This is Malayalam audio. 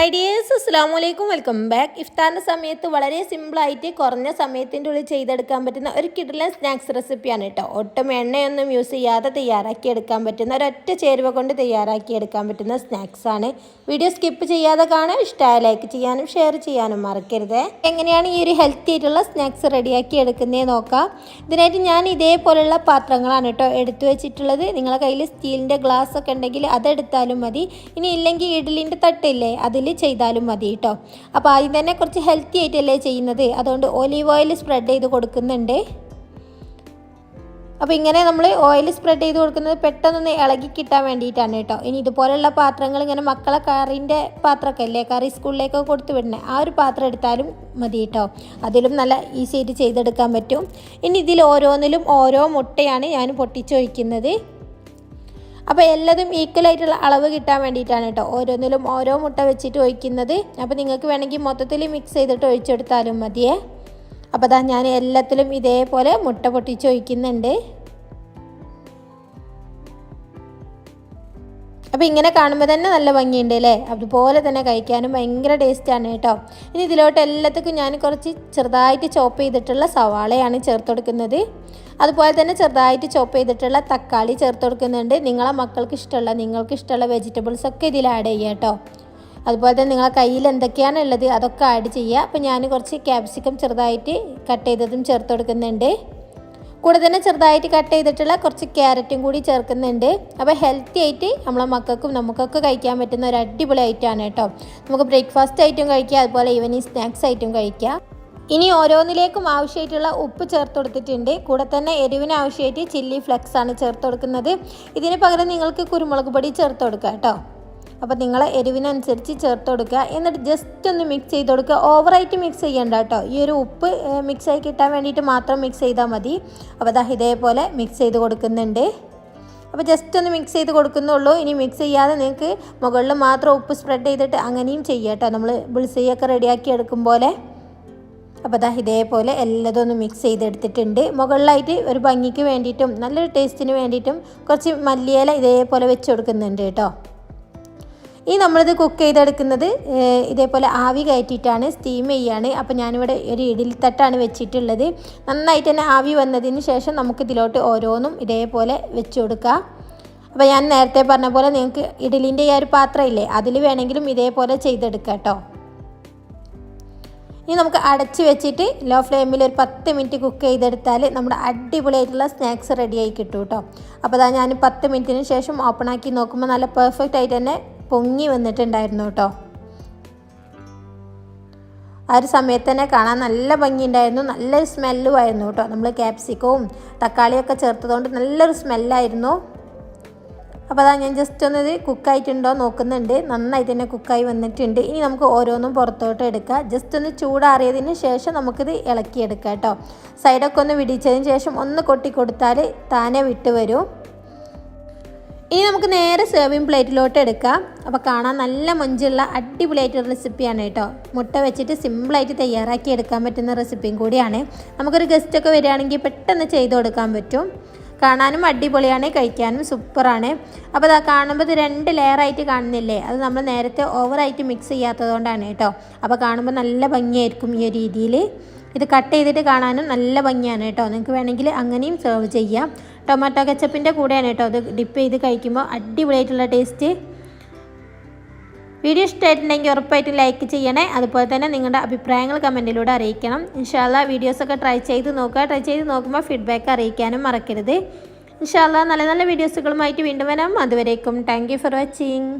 ഹൈ ഡിയേഴ്സ് അസ്സാം വലൈക്കും വെൽക്കം ബാക്ക് ഇഫ്താറിന്റെ സമയത്ത് വളരെ സിമ്പിളായിട്ട് കുറഞ്ഞ സമയത്തിന്റെ ഉള്ളിൽ ചെയ്തെടുക്കാൻ പറ്റുന്ന ഒരു കിഡ്ലൻ സ്നാക്സ് റെസിപ്പിയാണ് കേട്ടോ. ഒട്ടും എണ്ണയൊന്നും യൂസ് ചെയ്യാതെ തയ്യാറാക്കി എടുക്കാൻ പറ്റുന്ന ഒരൊറ്റ ചേരുവ കൊണ്ട് തയ്യാറാക്കി എടുക്കാൻ പറ്റുന്ന സ്നാക്സ് ആണ്. വീഡിയോ സ്കിപ്പ് ചെയ്യാതെ കാണാൻ ഇഷ്ടമായ ലൈക്ക് ചെയ്യാനും ഷെയർ ചെയ്യാനും മറക്കരുത്. എങ്ങനെയാണ് ഈ ഒരു ഹെൽത്തി ആയിട്ടുള്ള സ്നാക്സ് റെഡിയാക്കി എടുക്കുന്നേ നോക്കാം. ഇതിനായിട്ട് ഞാൻ ഇതേപോലെയുള്ള പാത്രങ്ങളാണ് കേട്ടോ എടുത്തു വെച്ചിട്ടുള്ളത്. നിങ്ങളുടെ കയ്യിൽ സ്റ്റീലിന്റെ ഗ്ലാസ് ഒക്കെ ഉണ്ടെങ്കിൽ അതെടുത്താലും മതി. ഇനി ഇല്ലെങ്കിൽ ഇഡ്ലിന്റെ തട്ടില്ലേ അതിൽ ചെയ്താലും മതി കേട്ടോ അപ്പോൾ ആദ്യം തന്നെ കുറച്ച് ഹെൽത്തി ആയിട്ടല്ലേ ചെയ്യുന്നത്. അതുകൊണ്ട് ഒലീവ് ഓയിൽ സ്പ്രെഡ് ചെയ്ത് കൊടുക്കുന്നുണ്ട്. അപ്പോൾ ഇങ്ങനെ നമ്മൾ ഓയിൽ സ്പ്രെഡ് ചെയ്ത് കൊടുക്കുന്നത് പെട്ടെന്നൊന്ന് ഇളകി കിട്ടാൻ വേണ്ടിയിട്ടാണ് കേട്ടോ ഇനി ഇതുപോലെയുള്ള പാത്രങ്ങൾ ഇങ്ങനെ മക്കളെ കറിന്റെ പാത്രമൊക്കെ അല്ലേ കറി സ്കൂളിലേക്കൊക്കെ കൊടുത്തു വിടണേ ആ ഒരു പാത്രം എടുത്താലും മതി കേട്ടോ അതിലും നല്ല ഈസി ആയിട്ട് ചെയ്തെടുക്കാൻ പറ്റും. ഇനി ഇതിൽ ഓരോന്നിലും ഓരോ മുട്ടയാണ് ഞാൻ പൊട്ടിച്ചൊഴിക്കുന്നത്. അപ്പോൾ എല്ലാതും ഈക്വലായിട്ടുള്ള അളവ് കിട്ടാൻ വേണ്ടിയിട്ടാണ് കേട്ടോ. ഓരോന്നിലും ഓരോ മുട്ട വെച്ചിട്ട് ഒഴിക്കുന്നത്. അപ്പോൾ നിങ്ങൾക്ക് വേണമെങ്കിൽ മൊത്തത്തിൽ മിക്സ് ചെയ്തിട്ട് ഒഴിച്ചെടുത്താലും മതിയേ. അപ്പോൾ അതാ ഞാൻ എല്ലാത്തിലും ഇതേപോലെ മുട്ട പൊട്ടിച്ച് ഒഴിക്കുന്നുണ്ട്. അപ്പോൾ ഇങ്ങനെ കാണുമ്പോൾ തന്നെ നല്ല ഭംഗിയുണ്ട് അല്ലേ? അതുപോലെ തന്നെ കഴിക്കാനും ഭയങ്കര ടേസ്റ്റാണ് കേട്ടോ. ഇനി ഇതിലോട്ട് എല്ലാത്തക്കും ഞാൻ കുറച്ച് ചെറുതായിട്ട് ചോപ്പ് ചെയ്തിട്ടുള്ള സവാളയാണ് ചേർത്ത് കൊടുക്കുന്നത്. അതുപോലെ തന്നെ ചെറുതായിട്ട് ചോപ്പ് ചെയ്തിട്ടുള്ള തക്കാളി ചേർത്ത് കൊടുക്കുന്നുണ്ട്. നിങ്ങളെ മക്കൾക്ക് ഇഷ്ടമുള്ള നിങ്ങൾക്ക് ഇഷ്ടമുള്ള വെജിറ്റബിൾസ് ഒക്കെ ഇതിൽ ആഡ് ചെയ്യുക കേട്ടോ. അതുപോലെ തന്നെ നിങ്ങളെ കയ്യിൽ എന്തൊക്കെയാണ് ഉള്ളത് അതൊക്കെ ആഡ് ചെയ്യുക അപ്പോൾ ഞാൻ കുറച്ച് ക്യാപ്സിക്കം ചെറുതായിട്ട് കട്ട് ചെയ്തതും ചേർത്ത് കൊടുക്കുന്നുണ്ട്. കൂടെ തന്നെ ചെറുതായിട്ട് കട്ട് ചെയ്തിട്ടുള്ള കുറച്ച് ക്യാരറ്റും കൂടി ചേർക്കുന്നുണ്ട്. അപ്പോൾ ഹെൽത്തി ആയിട്ട് നമ്മളെ മക്കൾക്കും നമുക്കൊക്കെ കഴിക്കാൻ പറ്റുന്ന ഒരു അടിപൊളി ഐറ്റമാണ് കേട്ടോ. നമുക്ക് ബ്രേക്ക്ഫാസ്റ്റ് ആയിട്ടും കഴിക്കാം അതുപോലെ ഈവനിങ് സ്നാക്സ് ആയിട്ടും കഴിക്കാം. ഇനി ഓരോന്നിലേക്കും ആവശ്യമായിട്ടുള്ള ഉപ്പ് ചേർത്ത് കൊടുത്തിട്ടുണ്ട്. കൂടെ തന്നെ എരിവിന് ആവശ്യമായിട്ട് ചില്ലി ഫ്ലെക്സ് ആണ് ചേർത്ത് കൊടുക്കുന്നത്. ഇതിന് പകരം നിങ്ങൾക്ക് കുരുമുളക് പൊടി ചേർത്ത് കൊടുക്കുക കേട്ടോ. അപ്പോൾ നിങ്ങൾ എരിവിനനുസരിച്ച് ചേർത്ത് കൊടുക്കുക എന്നിട്ട് ജസ്റ്റ് ഒന്ന് മിക്സ് ചെയ്ത് കൊടുക്കുക. ഓവറായിട്ട് മിക്സ് ചെയ്യേണ്ട കേട്ടോ. ഈ ഒരു ഉപ്പ് മിക്സായി കിട്ടാൻ വേണ്ടിയിട്ട് മാത്രം മിക്സ് ചെയ്താൽ മതി. അപ്പോൾ ദാ ഇതേപോലെ മിക്സ് ചെയ്ത് കൊടുക്കുന്നുണ്ട്. അപ്പോൾ ജസ്റ്റ് ഒന്ന് മിക്സ് ചെയ്ത് കൊടുക്കുന്നുള്ളൂ. ഇനി മിക്സ് ചെയ്യാതെ നിങ്ങൾക്ക് മുകളിൽ മാത്രം ഉപ്പ് സ്പ്രെഡ് ചെയ്തിട്ട് അങ്ങനെയും ചെയ്യാം നമ്മൾ ബിൾസയൊക്കെ റെഡിയാക്കി എടുക്കും പോലെ. അപ്പോൾ ദാ ഇതേപോലെ എല്ലാതും ഒന്ന് മിക്സ് ചെയ്തെടുത്തിട്ടുണ്ട്. മുകളിലായിട്ട് ഒരു ഭംഗിക്ക് വേണ്ടിയിട്ടും നല്ലൊരു ടേസ്റ്റിന് വേണ്ടിയിട്ടും കുറച്ച് മല്ലിയില ഇതേപോലെ വെച്ച് കൊടുക്കുന്നുണ്ട് കേട്ടോ. ഈ നമ്മളിത് കുക്ക് ചെയ്തെടുക്കുന്നത് ഇതേപോലെ ആവി കയറ്റിയിട്ടാണ് സ്റ്റീം ചെയ്യാണ്. അപ്പോൾ ഞാനിവിടെ ഒരു ഇഡലിത്തട്ടാണ് വെച്ചിട്ടുള്ളത്. നന്നായിട്ട് തന്നെ ആവി വന്നതിന് ശേഷം നമുക്ക് ഇതിലോട്ട് ഓരോന്നും ഇതേപോലെ വെച്ച് കൊടുക്കുക അപ്പോൾ ഞാൻ നേരത്തെ പറഞ്ഞ പോലെ നിങ്ങൾക്ക് ഇഡലിന്റെ ഈ ഒരു പാത്രം ഇല്ലേ അതിൽ വേണമെങ്കിലും ഇതേപോലെ ചെയ്തെടുക്കാം കേട്ടോ. ഇനി നമുക്ക് അടച്ച് വെച്ചിട്ട് ലോ ഫ്ലെയിമിൽ ഒരു പത്ത് മിനിറ്റ് കുക്ക് ചെയ്തെടുത്താൽ നമ്മുടെ അടിപൊളിയായിട്ടുള്ള സ്നാക്സ് റെഡിയായി കിട്ടും കേട്ടോ. അപ്പോൾ അതാ ഞാൻ പത്ത് മിനിറ്റിന് ശേഷം ഓപ്പൺ ആക്കി നോക്കുമ്പോൾ നല്ല പെർഫെക്റ്റ് ആയിട്ട് തന്നെ പൊങ്ങി വന്നിട്ടുണ്ടായിരുന്നു കേട്ടോ. ആ ഒരു സമയത്ത് തന്നെ കാണാൻ നല്ല ഭംഗിയുണ്ടായിരുന്നു. നല്ലൊരു സ്മെല്ലും ആയിരുന്നു കേട്ടോ. നമ്മൾ ക്യാപ്സിക്കവും തക്കാളിയൊക്കെ ചേർത്തതുകൊണ്ട് നല്ലൊരു സ്മെല്ലായിരുന്നു അപ്പോൾ അതാ ഞാൻ ജസ്റ്റ് ഒന്ന് കുക്കായിട്ടുണ്ടോ നോക്കുന്നുണ്ട്. നന്നായിട്ട് തന്നെ കുക്കായി വന്നിട്ടുണ്ട്. ഇനി നമുക്ക് ഓരോന്നും പുറത്തോട്ട് എടുക്കാം. ജസ്റ്റ് ഒന്ന് ചൂടാറിയതിന് ശേഷം നമുക്കിത് ഇളക്കിയെടുക്കാം കേട്ടോ. സൈഡൊക്കെ ഒന്ന് വിടിച്ചതിന് ശേഷം ഒന്ന് കൊട്ടി കൊടുത്താൽ താനെ വിട്ട് വരും. ഇനി നമുക്ക് നേരെ സെർവിങ് പ്ലേറ്റിലോട്ട് എടുക്കാം. അപ്പോൾ കാണാൻ നല്ല മൊഞ്ചുള്ള അടിപൊളിയായിട്ടുള്ള റെസിപ്പിയാണ് കേട്ടോ. മുട്ട വെച്ചിട്ട് സിമ്പിളായിട്ട് തയ്യാറാക്കി എടുക്കാൻ പറ്റുന്ന റെസിപ്പിയും കൂടിയാണ്. നമുക്കൊരു ഗസ്റ്റൊക്കെ വരികയാണെങ്കിൽ പെട്ടെന്ന് ചെയ്ത് കൊടുക്കാൻ പറ്റും. കാണാനും അടിപൊളിയാണ് കഴിക്കാനും സൂപ്പറാണ് അപ്പോൾ അത് കാണുമ്പോൾ ഇത് രണ്ട് ലെയറായിട്ട് കാണുന്നില്ലേ? അത് നമ്മൾ നേരത്തെ ഓവറായിട്ട് മിക്സ് ചെയ്യാത്തതുകൊണ്ടാണ് കേട്ടോ. അപ്പോൾ കാണുമ്പോൾ നല്ല ഭംഗിയായിരിക്കും ഈ ഒരു രീതിയിൽ ഇത് കട്ട് ചെയ്തിട്ട് കാണാനും നല്ല ഭംഗിയാണ് കേട്ടോ. നിങ്ങൾക്ക് വേണമെങ്കിൽ അങ്ങനെയും സെർവ് ചെയ്യാം. ടൊമാറ്റോ കച്ചപ്പിന്റെ കൂടെയാണ് കേട്ടോ അത് ഡിപ്പ് ചെയ്ത് കഴിക്കുമ്പോൾ അടിപൊളിയായിട്ടുള്ള ടേസ്റ്റ് വീഡിയോ ഇഷ്ടമായിട്ടുണ്ടെങ്കിൽ ഉറപ്പായിട്ട് ലൈക്ക് ചെയ്യണേ. അതുപോലെ തന്നെ നിങ്ങളുടെ അഭിപ്രായങ്ങൾ കമന്റിലൂടെ അറിയിക്കണം. ഇൻഷാല്ല വീഡിയോസൊക്കെ ട്രൈ ചെയ്ത് നോക്കുക. ട്രൈ ചെയ്ത് നോക്കുമ്പോൾ ഫീഡ്ബാക്ക് അറിയിക്കാനും മറക്കരുത്. ഇൻഷാല്ല നല്ല നല്ല വീഡിയോസുകളുമായിട്ട് വീണ്ടും വരാം. അതുവരേക്കും താങ്ക് ഫോർ വാച്ചിങ്